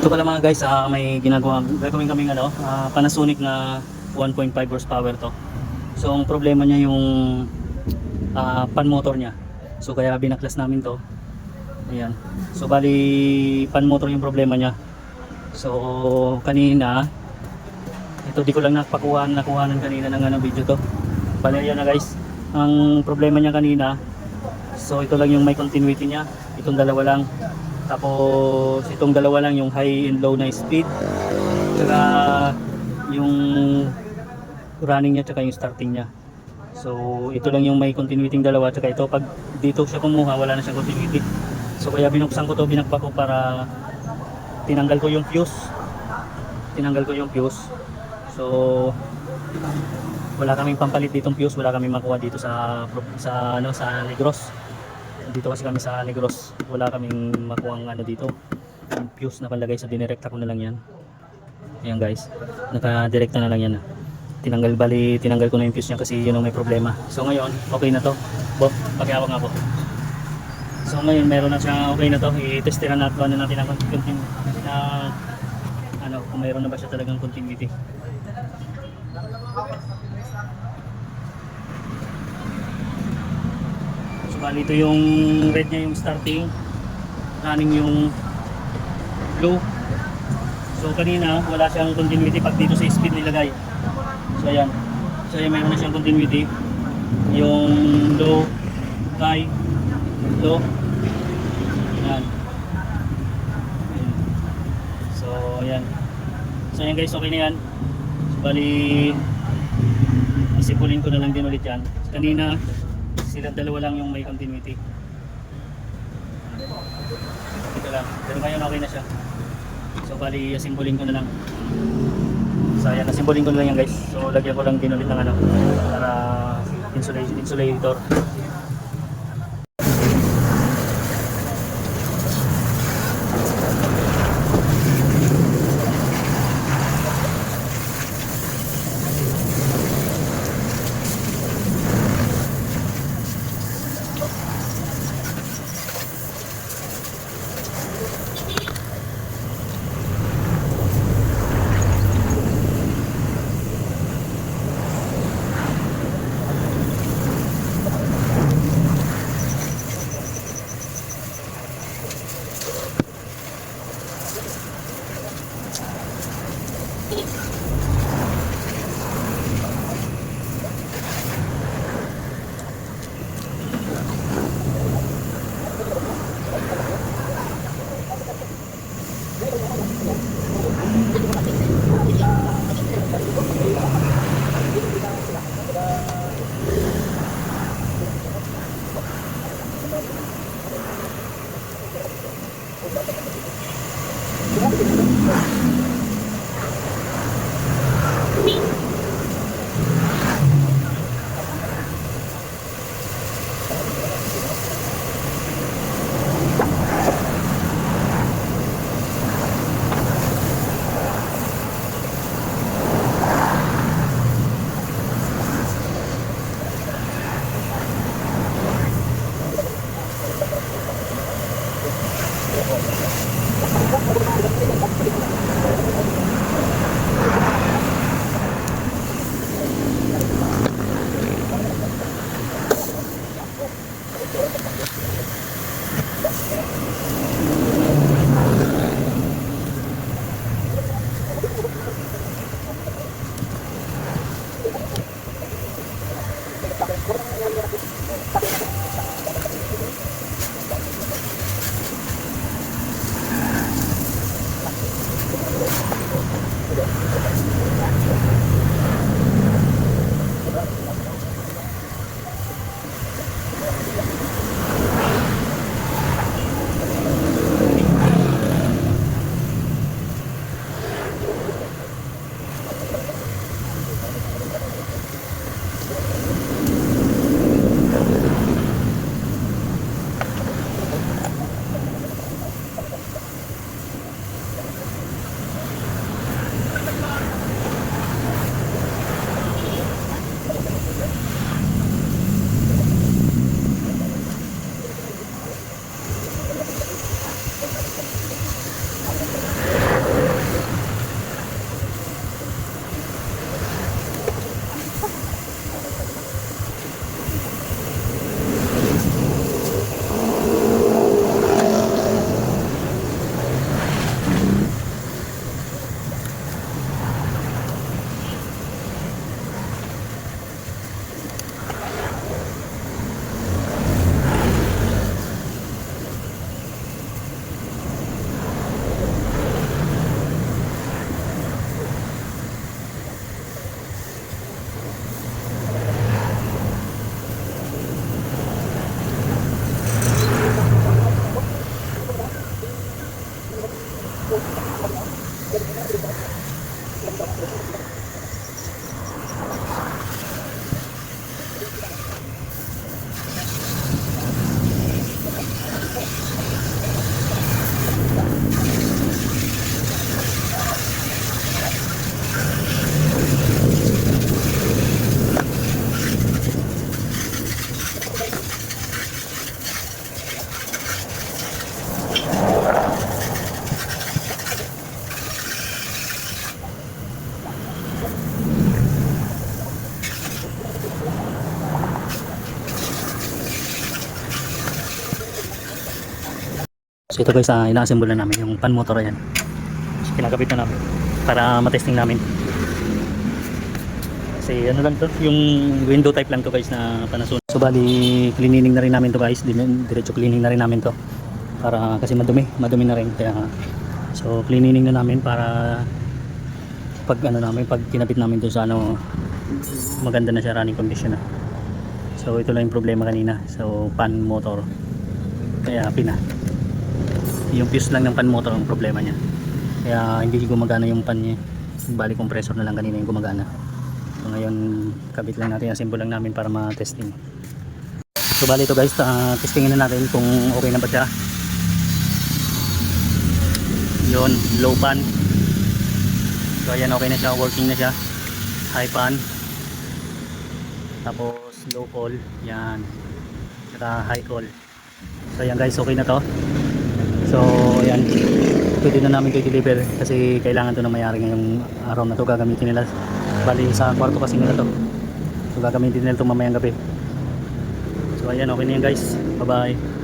Ito pala mga guys, ah, may ginagawa, gagawin kaming ano, ah, Panasonic na 1.5 horsepower to. So ang problema niya yung ah, pan motor niya. So kaya binaklas namin to. Ayan. So bali pan motor yung problema niya. So kanina ito di ko lang napakuhaan nakuhanan kanina ng ano video to. Bali ayan na guys. Ang problema niya kanina So ito lang yung may continuity niya. Itong dalawa lang. Tapos itong dalawa lang yung high and low na speed. Tsaka yung running niya tsaka yung starting niya. So ito lang yung may continuity ng dalawa tsaka ito pag dito siya kumuha wala na siyang continuity. So kaya binuksan ko to binakbak ko para tinanggal ko yung fuse. Tinanggal ko yung fuse. So wala kaming pampalit ditong fuse, wala kaming makuha dito sa sa ano sa Negros. Dito kasi kami sa Negros, wala kaming makuha ang ano dito. Yung fuse na palagay sa dinirekta ko na lang 'yan. Ayan guys. Naka-direkta na lang 'yan. ah. Tinanggal bali, tinanggal ko na yung fuse niya kasi yun ang may problema. So ngayon, okay na to. Bo, pakiawag nga po. So ngayon, meron na siya okay na to. I-testiran natin ano natin ang continuity na ano, kung mayroon na ba siya talagang continuity. Bali ito yung red niya yung starting, running yung blue. So kanina wala siyang continuity pag dito sa speed nilagay. So ayan. So ayan mayroon na siyang continuity. Yung low, high, low. Ayan. So ayan. So ayan guys, okay na yan. So bali isipulin ko na lang din ulit yan. Kanina silang dalawa lang yung may continuity. Ito lang. Pero ngayon okay na siya. So bali asimbolin ko na lang. So ayan, asimbolin ko na lang yan guys. So lagyan ko lang din ulit ng ano para insulation, insulator. Gracias. Ito guys, uh, ina-assemble na namin yung pan motor yan. So, kinakabit na namin para matesting namin. Kasi ano lang to, yung window type lang to guys na Panasonic. So bali, cleaning na rin namin to guys. Diretso cleaning na rin namin to. Para kasi madumi, madumi na rin. Kaya so cleaning na namin para pag ano namin, pag kinabit namin doon sa ano maganda na siya running condition na. So ito lang yung problema kanina. So pan motor. Kaya happy na yung fuse lang ng pan motor ang problema niya. Kaya hindi gumagana yung pan niya. Bali compressor na lang kanina yung gumagana. So ngayon kabit lang natin. Assemble lang namin para ma-testing. So bali ito guys. Uh, testingin na natin kung okay na ba siya. Yun low pan. So ayan okay na siya. Working na siya. High pan. Tapos low call. Yan. Saka high call. So ayan guys. Okay na to So, ayan. Pwede na namin i-deliver kasi kailangan to na mayari ngayong araw na to gagamitin nila. Bali sa kwarto kasi nila to. So, gagamitin nila to mamayang gabi. So, ayan. Okay na yan guys. Bye-bye.